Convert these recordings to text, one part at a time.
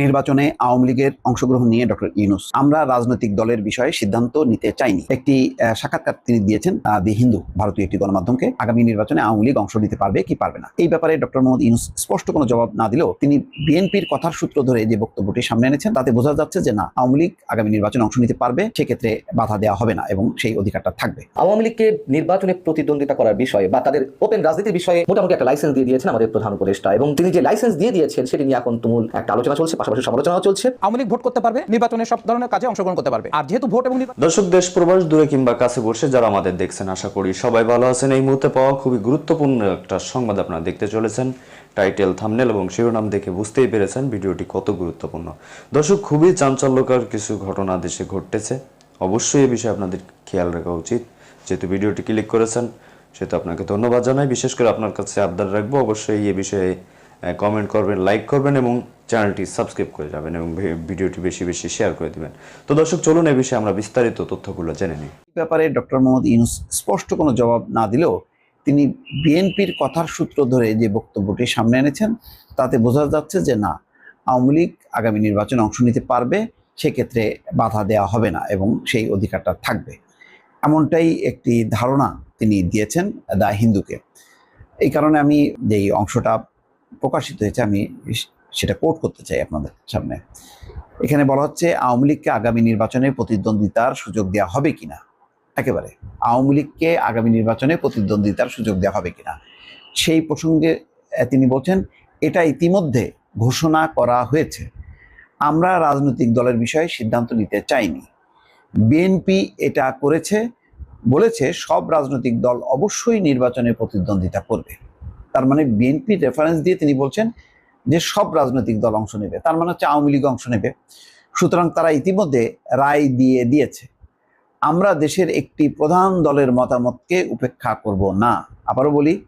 নির্বাচনে আওয়ামী লীগের অংশগ্রহণ নিয়ে ডক্টর ইউনুস। আমরা রাজনৈতিক দলের বিষয়ে সিদ্ধান্ত নিতে চাইনি। একটি সাক্ষাৎকার তিনি দিয়েছেন দি হিন্দু, ভারতীয় একটি গণমাধ্যমকে। আগামী নির্বাচনে আওয়ামী লীগ অংশ নিতে পারবে কি পারবে না। এই ব্যাপারে ডক্টর মোহাম্মদ ইউনুস স্পষ্ট কোনো জবাব না দিলেও তিনি বিএনপির কথার সূত্র ধরে যে বক্তব্যটি সামনে এনেছেন, তাতে বোঝা যাচ্ছে যে না, আওয়ামী লীগ আগামী নির্বাচনে অংশ নিতে পারবে, সেক্ষেত্রে বাধা দেওয়া হবে না এবং সেই অধিকারটা থাকবে। আওয়ামী লীগকে নির্বাচনে প্রতিদ্বন্দ্বিতা করার বিষয়ে বা তাদের ওপেন রাজনীতির বিষয়ে মোটামুটি একটা লাইসেন্স দিয়ে দিয়েছেন আমাদের প্রধান উপদেষ্টা এবং তিনি যে লাইসেন্স দিয়ে দিয়েছেন, সেটি নিয়ে এখন তুমুল একটা আলোচনা চলছে পাশাপাশি সমালোচনাও চলছে। আওয়ামী লীগ ভোট করতে পারবে নির্বাচনে সব ধরনের কাজে অংশগ্রহণ করতে পারবে। আর যেহেতু ভোট এবং দর্শক দেশ প্রবাস দূরে কিংবা কাছে বসে যারা আমাদের দেখছেন আশা করি সবাই ভালো আছেন। এই মুহূর্তে পাওয়া খুবই গুরুত্বপূর্ণ একটা সংবাদ আপনারা দেখতে চলেছেন। টাইটেল থামনেল এবং শিরোনাম দেখে বুঝতেই পেরেছেন ভিডিওটি কত গুরুত্বপূর্ণ। দর্শক খুবই চাঞ্চল্যকর কিছু ঘটনা দেশে ঘটতেছে। অবশ্যই এ বিষয়ে আপনাদের খেয়াল রাখা উচিত। যেহেতু ভিডিওটি ক্লিক করেছেন সেহেতু আপনাকে ধন্যবাদ জানাই। বিশেষ করে আপনার কাছে আবদার রাখব। অবশ্যই এই বিষয়ে কমেন্ট করবেন লাইক করবেন এবং চ্যানেলটি সাবস্ক্রাইব করে যাবেন এবং ভিডিওটি বেশি বেশি শেয়ার করে দিবেন। তো দর্শক, চলুন এই বিষয়ে আমরা বিস্তারিত তথ্যগুলো জেনে নিই। ব্যাপারে ডক্টর মোহাম্মদ ইউনুস স্পষ্ট কোনো জবাব না দিলেও তিনি বিএনপির কথার সূত্র ধরে যে বক্তব্যটি সামনে এনেছেন, তাতে বোঝা যাচ্ছে যে না, আওয়ামী লীগ আগামী নির্বাচনে অংশ নিতে পারবে, সেক্ষেত্রে বাধা দেওয়া হবে না এবং সেই অধিকারটা থাকবে। এমনটাই একটি ধারণা তিনি দিয়েছেন দা হিন্দুকে। এই কারণে আমি যেই অংশটা প্রকাশিত হয়েছে, আমি সেটা কোট করতে চাই আপনাদের সামনে। এখানে বলা হচ্ছে, আওয়ামী লীগকে আগামী নির্বাচনে প্রতিদ্বন্দ্বিতার সুযোগ দেওয়া হবে কিনা? একেবারে। আওয়ামী লীগকে আগামী নির্বাচনে প্রতিদ্বন্দ্বিতার সুযোগ দেওয়া হবে কিনা? সেই প্রসঙ্গে তিনি বলছেন, এটা ইতিমধ্যে ঘোষণা করা হয়েছে। আমরা রাজনৈতিক দলের বিষয়ে সিদ্ধান্ত নিতে চাইনি। বিএনপি এটা করেছে, বলেছে সব রাজনৈতিক দল অবশ্যই নির্বাচনে প্রতিদ্বন্দ্বিতা করবে। তার মানে বিএনপি রেফারেন্স দিয়ে তিনি বলছেন যে সব রাজনৈতিক দল অংশ নেবে, তার মানে হচ্ছে আওয়ামী লীগ অংশ নেবে। সুতরাং তারা ইতিমধ্যে রায় দিয়ে দিয়েছে। আমরা দেশের একটি প্রধান দলের মতামতকে উপেক্ষা করব না। আবারও বলি,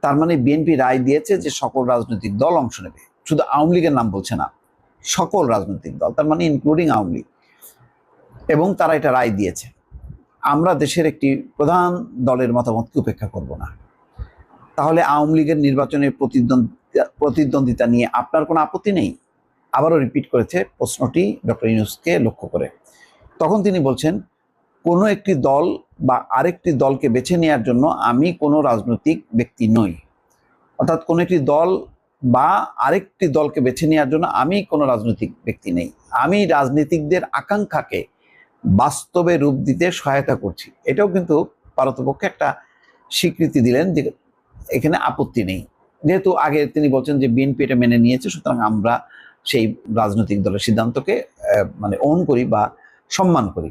তার মানে বিএনপি রায় দিয়েছে যে সকল রাজনৈতিক দল অংশ নেবে। শুধু আওয়ামী লীগের নাম বলছে না, সকল রাজনৈতিক দল, তার মানে ইনক্লুডিং আওয়ামী লীগ। এবং তারা এটা রায় দিয়েছে। আমরা দেশের একটি প্রধান দলের মতামতকে উপেক্ষা করব না। তাহলে আওয়ামী লীগের নির্বাচনে প্রতিদ্বন্দ্বিতা প্রতিদ্বন্দ্বিতা নিয়ে আপনার কোনো আপত্তি নেই? আবারও রিপিট করেছে প্রশ্নটি ডক্টর ইউনুসকে লক্ষ্য করে। তখন তিনি বলছেন, কোনো একটি দল বা আরেকটি দলকে বেছে নেওয়ার জন্য আমি কোনো রাজনৈতিক ব্যক্তি নই। অর্থাৎ কোনো একটি দল বা আরেকটি দলকে বেছে নেওয়ার জন্য আমি কোনো রাজনৈতিক ব্যক্তি নেই। আমি রাজনীতিকদের আকাঙ্ক্ষাকে বাস্তবে রূপ দিতে সহায়তা করছি। এটাও কিন্তু পারতপক্ষে একটা স্বীকৃতি দিলেন যে এখানে আপত্তি নেই। যেহেতু আগে তিনি বলছেন যে বিএনপি এটা মেনে নিয়েছে, সুতরাং আমরা সেই রাজনৈতিক দলের সিদ্ধান্তকে মানে ওন করি বা সম্মান করি।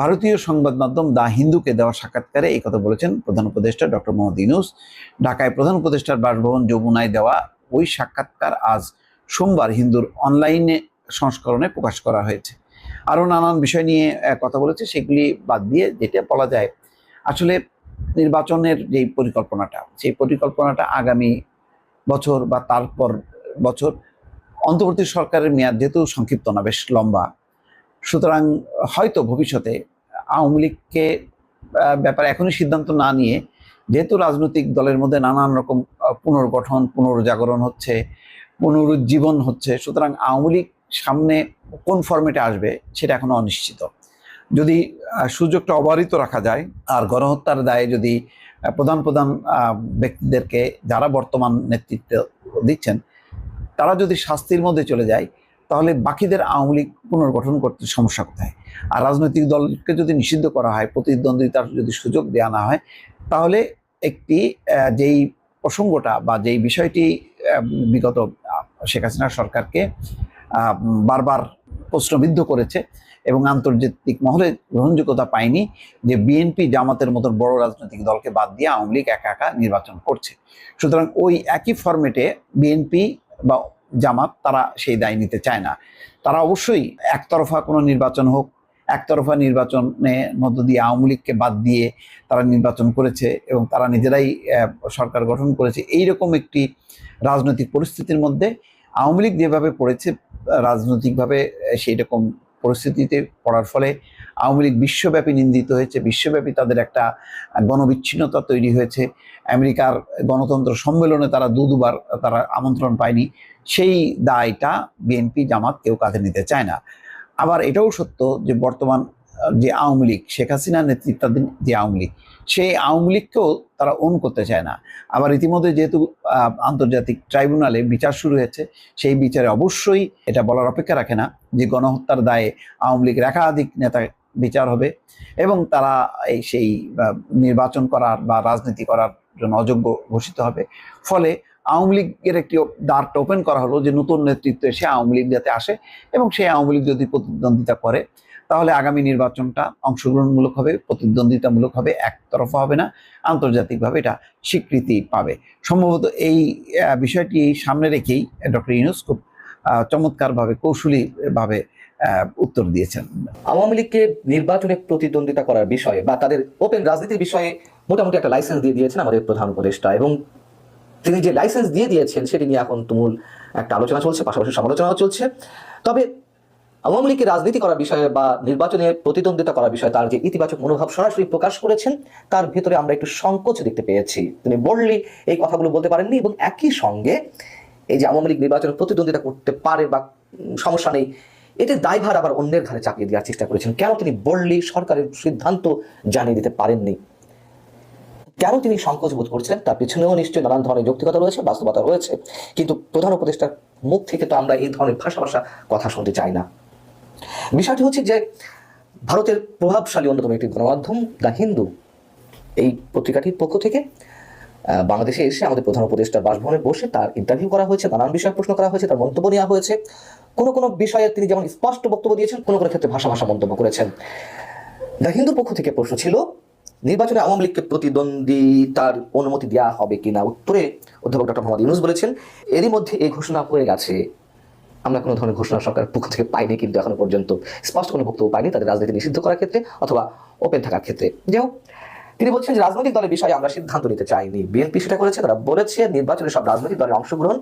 ভারতীয় সংবাদ মাধ্যম দা হিন্দুকে দেওয়া সাক্ষাৎকারে এই কথা বলেছেন প্রধান উপদেষ্টা ডক্টর মোহাম্মদ ইউনুস। ঢাকায় প্রধান উপদেষ্টার বাসভবন যমুনায় দেওয়া ওই সাক্ষাৎকার আজ সোমবার হিন্দুর অনলাইনে সংস্করণে প্রকাশ করা হয়েছে। আরও নানান বিষয় নিয়ে কথা বলেছে, সেগুলি বাদ দিয়ে যেটা বলা যায়, আসলে নির্বাচনের যেই পরিকল্পনাটা, সেই পরিকল্পনাটা আগামী বছর বা তারপর বছর অন্তর্বর্তী সরকারের মেয়াদ যেহেতু সংক্ষিপ্ত না, বেশ লম্বা। সুতরাং হয়তো ভবিষ্যতে আওয়ামী লীগকে ব্যাপারে এখনই সিদ্ধান্ত না নিয়ে যেহেতু রাজনৈতিক দলের মধ্যে নানান রকম পুনর্গঠন, পুনর্জাগরণ হচ্ছে, পুনরুজ্জীবন হচ্ছে, সুতরাং আওয়ামী লীগ সামনে কোন ফর্মেটে আসবে সেটা এখনও অনিশ্চিত। যদি সুযোগটা অবারিত রাখা যায়, আর গণহত্যার দায়ে যদি প্রধান প্রধান ব্যক্তিদেরকে যারা বর্তমান নেতৃত্ব দিচ্ছেন, তারা যদি শাস্তির মধ্যে চলে যায়, তাহলে বাকিদের আওয়ামী লীগ পুনর্গঠন করতে সমস্যা কোথায়? আর রাজনৈতিক দলকে যদি নিষিদ্ধ করা হয়, প্রতিদ্বন্দ্বিতার যদি সুযোগ দেওয়া না হয়, তাহলে একটি যেই প্রসঙ্গটা বা যেই বিষয়টি বিগত শেখ হাসিনা সরকারকে বারবার প্রশ্নবিদ্ধ করেছে এবং আন্তর্জাতিক মহলে গ্রহণযোগ্যতা পায়নি যে বিএনপি জামাতের মতো বড় রাজনৈতিক দলকে বাদ দিয়ে আওয়ামী লীগ একা একা নির্বাচন করছে। সুতরাং ওই একই ফরম্যাটে বিএনপি বা জামাত তারা সেই দায় নিতে চায় না। তারা অবশ্যই একতরফা কোনো নির্বাচন হোক, একতরফা নির্বাচনের মধ্য দিয়ে আওয়ামী লীগকে বাদ দিয়ে তারা নির্বাচন করেছে এবং তারা নিজেরাই সরকার গঠন করেছে। এই রকম একটি রাজনৈতিক পরিস্থিতির মধ্যে আওয়ামী লীগ যেভাবে পড়েছে রাজনৈতিকভাবে সেই রকম পরিস্থিতিতে পড়ার ফলে আওয়ামী লীগ বিশ্বব্যাপী নিন্দিত হয়েছে, বিশ্বব্যাপী তাদের একটা গণবিচ্ছিন্নতা তৈরি হয়েছে। আমেরিকার গণতন্ত্র সম্মেলনে তারা দু দুবার তারা আমন্ত্রণ পায়নি। সেই দায়টা বিএনপি জামাত কেউ কাঁধে নিতে চায় না। আবার এটাও সত্য যে বর্তমান যে আওয়ামী লীগ, শেখ হাসিনা নেতৃত্বাধীন যে আওয়ামী লীগ, সেই আওয়ামী লীগকেও তারা ওন করতে চায় না। আবার ইতিমধ্যে যেহেতু আন্তর্জাতিক ট্রাইব্যুনালে বিচার শুরু হয়েছে, সেই বিচারে অবশ্যই এটা বলার অপেক্ষা রাখে না যে গণহত্যার দায়ে আওয়ামী লীগের একাধিক নেতা বিচার হবে এবং তারা এই সেই নির্বাচন করার বা রাজনীতি করার জন্য অযোগ্য ঘোষিত হবে। ফলে আওয়ামী লীগের একটি দ্বারটা ওপেন করা হলো যে নতুন নেতৃত্ব এসে আওয়ামী লীগ যাতে আসে এবং সেই আওয়ামী লীগ যদি প্রতিদ্বন্দ্বিতা করে তাহলে আগামী নির্বাচনটা অংশগ্রহণমূলক হবে, প্রতিদ্বন্দ্বিতামূলক হবে, একতরফা হবে না, আন্তর্জাতিকভাবে এটা স্বীকৃতি পাবে। সম্ভবত এই বিষয়টি সামনে রেখেই ডক্টর ইউনুস খুব চমৎকারভাবে, কৌশলীভাবে উত্তর দিয়েছেন। আওয়ামী লীগকে নির্বাচনে প্রতিদ্বন্দ্বিতা করার বিষয়ে বা তাদের ওপেন রাজনীতির বিষয়ে মোটামুটি একটা লাইসেন্স দিয়ে দিয়েছেন আমাদের প্রধান উপদেষ্টা এবং তিনি যে লাইসেন্স দিয়ে দিয়েছেন, সেটি নিয়ে এখন তুমুল একটা আলোচনা চলছে, পাশাপাশি সমালোচনাও চলছে। তবে আওয়ামী লীগকে রাজনীতি করার বিষয়ে বা নির্বাচনে প্রতিদ্বন্দ্বিতা করার বিষয়ে তার যে ইতিবাচক মনোভাব সরাসরি প্রকাশ করেছেন, তার ভেতরে আমরা একটু সংকোচ দেখতে পেয়েছি। তিনি বললি, এই কথাগুলো বলতে পারেননি এবং একই সঙ্গে এই যে আওয়ামী লীগ নির্বাচনে প্রতিদ্বন্দ্বিতা করতে পারে বা সমস্যা নেই, এতে দায়ভার আবার অন্যের ঘাড়ে চাপিয়ে দেওয়ার চেষ্টা করেছেন। কেন তিনি বললি, সরকারের সিদ্ধান্ত জানিয়ে দিতে পারেননি? কেন তিনি সংকোচ বোধ করছেন তার পিছনেও নিশ্চয়ই নানান ধরনের যৌক্তিকতা রয়েছে, বাস্তবতা রয়েছে। কিন্তু প্রধান উপদেষ্টার মুখ থেকে তো আমরা এই ধরনের ভাষা ভাষা কথা শুনতে চাই না। বিষয়টি হচ্ছে যে ভারতের প্রভাবশালী অন্যতম একটি গণমাধ্যম, দ্য হিন্দু। এই পত্রিকাটির পক্ষ থেকে বাংলাদেশে এসে আমাদের প্রধান উপদেষ্টা বাসভবনে বসে তার ইন্টারভিউ করা হয়েছে, নানান বিষয়ে প্রশ্ন করা হয়েছে, তার মন্তব্য নেওয়া হয়েছে। কোনো কোনো বিষয়ে তিনি যেমন স্পষ্ট বক্তব্য দিয়েছেন, কোনো কোনো ক্ষেত্রে ভাষা ভাষা মন্তব্য করেছেন। দ্য হিন্দুর পক্ষ থেকে প্রশ্ন ছিল, নির্বাচনে আওয়ামী লীগকে প্রতিদ্বন্দ্বিতার অনুমতি দেওয়া হবে কিনা? উত্তরে অধ্যাপক ডক্টর মোহাম্মদ ইউনুস বলেছেন, এরই মধ্যে এই ঘোষণা হয়ে গেছে। আমরা কোনো ধরনের ঘোষণা সরকারের পক্ষ থেকে পাইনি কিন্তু এখনও পর্যন্ত স্পষ্ট কোনো বক্তব্য পাইনি তাদের রাজনীতি নিষিদ্ধ করার ক্ষেত্রে অথবা ওপেন থাকার ক্ষেত্রে। যাই হোক, তিনি বলছেন যে রাজনৈতিক দলের বিষয়ে আমরা সিদ্ধান্ত নিতে চাইনি। বিএনপি সেটা করেছে তারা বলেছে নির্বাচনে সব রাজনৈতিক দলের অংশগ্রহণ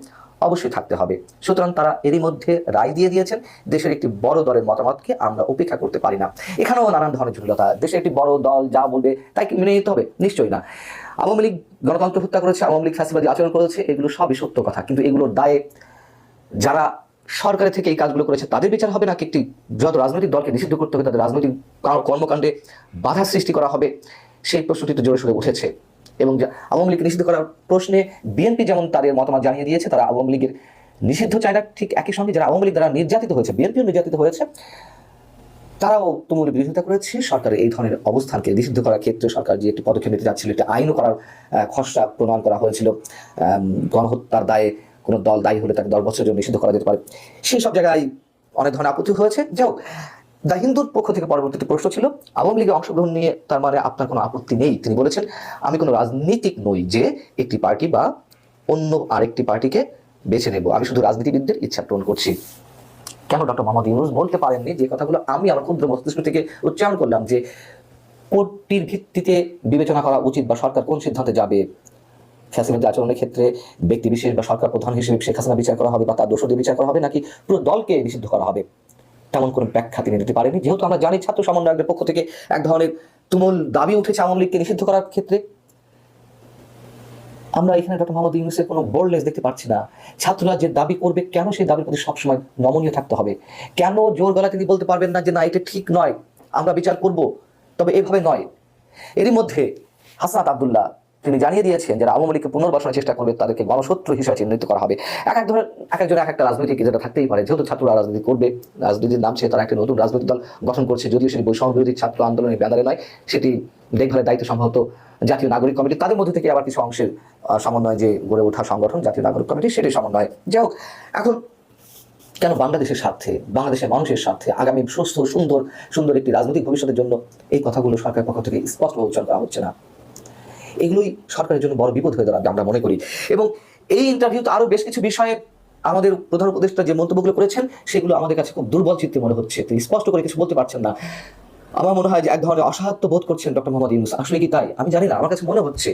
অবশ্যই থাকতে হবে। সুতরাং তারা এরই মধ্যে রায় দিয়ে দিয়েছেন দেশের একটি বড় দলের মতামতকে আমরা উপেক্ষা করতে পারি না। এখানেও নানান ধরনের জটিলতা। দেশের একটি বড় দল যা বলবে তাই কি মেনে নিতে হবে? নিশ্চয়ই না। আওয়ামী লীগ গণতন্ত্র হত্যা করেছে আওয়ামী লীগ ফ্যাসিবাদী আচরণ করেছে এগুলো সবই সত্য কথা। কিন্তু এগুলোর দায়ে যারা সরকারের থেকে এই কাজগুলো করেছে, তাদের বিচার হবে নাকি একটি বৃহৎ রাজনৈতিক দলকে নিষিদ্ধ করতে হবে, তাদের রাজনৈতিক কর্মকাণ্ডে বাধা সৃষ্টি করা হবে, সেই প্রশ্নটি তো জোরে সোরে উঠেছে। এবং আওয়ামী লীগ নিষিদ্ধ করার প্রশ্নে বিএনপি যেমন তাদের মতামত জানিয়ে দিয়েছে, তারা আওয়ামী লীগের নিষিদ্ধ চায় না ঠিক একই সঙ্গে যারা আওয়ামী লীগ দ্বারা নির্যাতিত হয়েছে, বিএনপিও নির্যাতিত হয়েছে, তারাও তুমুল বিরোধিতা করেছে। সরকারের এই ধরনের অবস্থানকে নিষিদ্ধ করার ক্ষেত্রে সরকার যে একটি পদক্ষেপ নিতে যাচ্ছিল, একটি আইনও করার খসড়া প্রণয়ন করা হয়েছিল গণহত্যার দায়ে কোনো দল দায়ী হলে তাকে দশ বছরের জন্য নিষিদ্ধ করা যেতে পারে। সেই সব জায়গায় অনেক ধরনের আপত্তি হয়েছে। হোক, দ্য হিন্দুর পক্ষ থেকে পরবর্তীতে প্রশ্ন ছিল, আওয়ামী লীগের অংশগ্রহণ নিয়ে তার মানে আপনার কোনো আপত্তি নেই, তিনি বলেছেন, আমি কোনো রাজনীতিক নই যে একটি পার্টি বা অন্য আরেকটি পার্টিকে বেছে নেব। আমি শুধু রাজনীতিবিদদের ইচ্ছা পূরণ করছি। কেন ডক্টর মোহাম্মদ ইউনুস বলতে পারেননি যে কথাগুলো আমি আমার ক্ষুদ্র মস্তিষ্ক থেকে উচ্চারণ করলাম যে কোর্টটির ভিত্তিতে বিবেচনা করা উচিত বা সরকার কোন সিদ্ধান্তে যাবে? ফ্যাসিলিটি আচরণের ক্ষেত্রে ব্যক্তি বিশেষ বা সরকার প্রধান হিসেবে শেখ হাসিনা বিচার করা হবে বা তার দোষদের বিচার করা হবে নাকি পুরো দলকে নিষিদ্ধ করা হবে? তেমন কোনো ব্যাখ্যা তিনি দিতে পারেনি যেহেতু আমরা জানি ছাত্র সমন্বয়কদের পক্ষ থেকে এক ধরনের তুমুল দাবি উঠেছে আওয়ামী লীগকে নিষিদ্ধ করার ক্ষেত্রে। আমরা এখানে ডক্টর মোহাম্মদ ইউনুসের কোনো বোল্ডনেস দেখতে পাচ্ছি না। ছাত্ররা যে দাবি করবে কেন সেই দাবির প্রতি সবসময় নমনীয় থাকতে হবে? কেন জোর গলা তিনি বলতে পারবেন না যে না, এটা ঠিক নয়, আমরা বিচার করব, তবে এভাবে নয়। এরই মধ্যে হাসনাত আবদুল্লাহ তিনি জানিয়ে দিয়েছেন যারা আওয়ামী লীগকে পুনর্বাসনের চেষ্টা করবে, তাদেরকে গণশত্রু হিসেবে চিহ্নিত করা হবে। এক এক ধরনের, এক একজন এক একটা রাজনৈতিক যেটা থাকতেই পারে। যেহেতু ছাত্ররা রাজনীতি করবে, রাজনীতির নাম সে তারা একটা নতুন রাজনৈতিক দল গঠন করছে, যদিও সেটি বৈষম্য বিরোধী ছাত্র আন্দোলনের ব্যানারে নয়, সেটি দেখভালের দায়িত্ব সম্ভবত জাতীয় নাগরিক কমিটি। তাদের মধ্যে থেকে আবার কিছু অংশের সমন্বয় যে গড়ে ওঠা সংগঠন, জাতীয় নাগরিক কমিটি, সেটি সমন্বয়। যাই হোক, এখন কেন বাংলাদেশের স্বার্থে, বাংলাদেশের মানুষের স্বার্থে আগামী সুস্থ, সুন্দর সুন্দর একটি রাজনৈতিক ভবিষ্যতের জন্য এই কথাগুলো সরকারের পক্ষ থেকে স্পষ্ট উচ্চারণ করা হচ্ছে না? এগুলোই সরকারের জন্য বড় বিপদ হয়ে দাঁড়াবে, আমরা মনে করি। এবং এই ইন্টারভিউতে আরও বেশ কিছু বিষয়ে আমাদের প্রধান উপদেষ্টা যে মন্তব্যগুলো করেছেন, সেগুলো আমাদের কাছে খুব দুর্বল চিত্তে মনে হচ্ছে। তিনি স্পষ্ট করে কিছু বলতে পারছেন না। আমার মনে হয় যে এক ধরনের অসহায়ত্ব বোধ করছেন ডক্টর মোহাম্মদ ইউনুস। আসলে কি তাই? আমি জানি না, আমার কাছে মনে হচ্ছে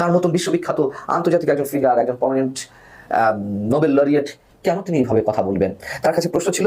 তার মতন বিশ্ববিখ্যাত আন্তর্জাতিক একজন ফিগার একজন পার্মানেন্ট নোবেল লরিয়েট কেন তিনি এইভাবে কথা বলবেন? তার কাছে প্রশ্ন ছিল